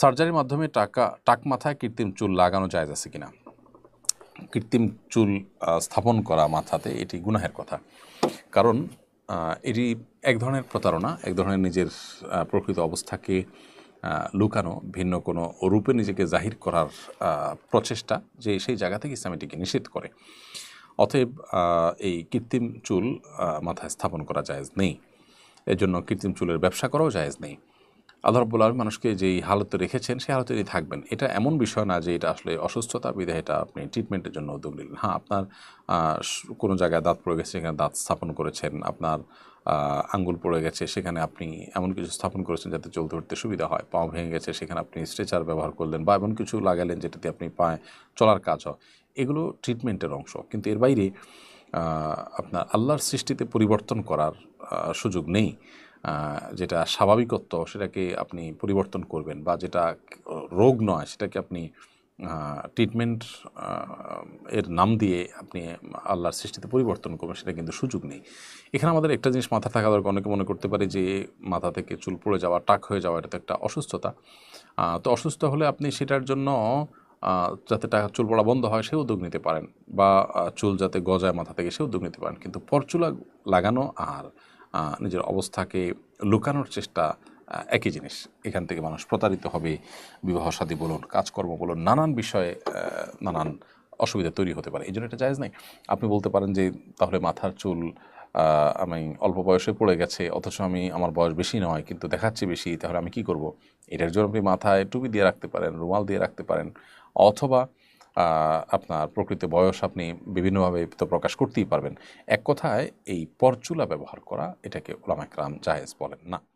সার্জারির মাধ্যমে টাকা, টাক মাথায় কৃত্রিম চুল লাগানো যায় আছে কিনা? কৃত্রিম চুল স্থাপন করা মাথাতে এটি গুনাহের কথা। কারণ এটি এক ধরনের প্রতারণা, এক ধরনের নিজের প্রকৃত অবস্থাকে লুকানো, ভিন্ন কোনো রূপে নিজেকে জাহির করার প্রচেষ্টা যে সেই জায়গা থেকে ইসলাম এটিকে নিষেধ করে। অতএব এই কৃত্রিম চুল মাথায় স্থাপন করা জায়েজ নেই। এজন্য কৃত্রিম চুলের ব্যবসা করাও জায়েজ নেই। আল্লাহ রব্বুল আলমী মানুষকে যেই হালতে রেখেছেন, সেই হালতেই থাকবেন। এটা এমন বিষয় না যে এটা আসলে অসুস্থতা বিধে এটা আপনি ট্রিটমেন্টের জন্য উদ্যোগ নিলেন। হ্যাঁ আপনার কোনো জায়গায় দাঁত পড়ে গেছে, সেখানে দাঁত স্থাপন করেছেন, আপনার আঙ্গুল পড়ে গেছে, সেখানে আপনি এমন কিছু স্থাপন করেছেন যাতে চলতে উঠতে সুবিধা হয়। পাও ভেঙে গেছে, সেখানে আপনি স্ট্রেচার ব্যবহার করলেন বা এমন কিছু লাগালেন যেটাতে আপনি পায়ে চলার কাজ হয়। এগুলো ট্রিটমেন্টের অংশ। কিন্তু এর বাইরে আপনার আল্লাহর সৃষ্টিতে পরিবর্তন করার সুযোগ নেই। যেটা স্বাভাবিকত্ব, সেটাকে আপনি পরিবর্তন করবেন বা যেটা রোগ নয়, সেটাকে আপনি ট্রিটমেন্ট এর নাম দিয়ে আপনি আল্লাহর সৃষ্টিতে পরিবর্তন করবেন, সেটা কিন্তু সুযোগ নেই। এখানে আমাদের একটা জিনিস মাথা থাকা দরকার, অনেকে মনে করতে পারে যে মাথা থেকে চুল পড়ে যাওয়া, টাক হয়ে যাওয়া, এটা তো একটা অসুস্থতা। তো অসুস্থ হলে আপনি সেটার জন্য যাতে টাকা, চুল পড়া বন্ধ হয় সে উদ্যোগ নিতে পারেন বা চুল যাতে গজায় মাথা থেকে সে উদ্যোগ নিতে পারেন। কিন্তু পরচুলা লাগানো আর নিজের অবস্থাকে লুকানোর চেষ্টা একই জিনিস। এখান থেকে মানুষ প্রতারিত হবে। বিবাহ সাদী বলুন, কাজকর্ম বলুন, নানান বিষয়ে নানান অসুবিধা তৈরি হতে পারে। এই জন্য এটা জায়জ নাই। আপনি বলতে পারেন যে, তাহলে মাথার চুল আমি অল্প বয়সে পড়ে গেছে, অথচ আমি, আমার বয়স বেশি নয়, কিন্তু দেখাচ্ছে বেশি, তাহলে আমি কি করব? এটার জন্য আপনি মাথায় টুপি দিয়ে রাখতে পারেন, রুমাল দিয়ে রাখতে পারেন, অথবা আপনার প্রকৃত বয়স আপনি বিভিন্নভাবে তো প্রকাশ করতেই পারবেন। এক কথায় এই পরচুলা ব্যবহার করা, এটাকে ওলামাকরাম জায়েজ বলেন না।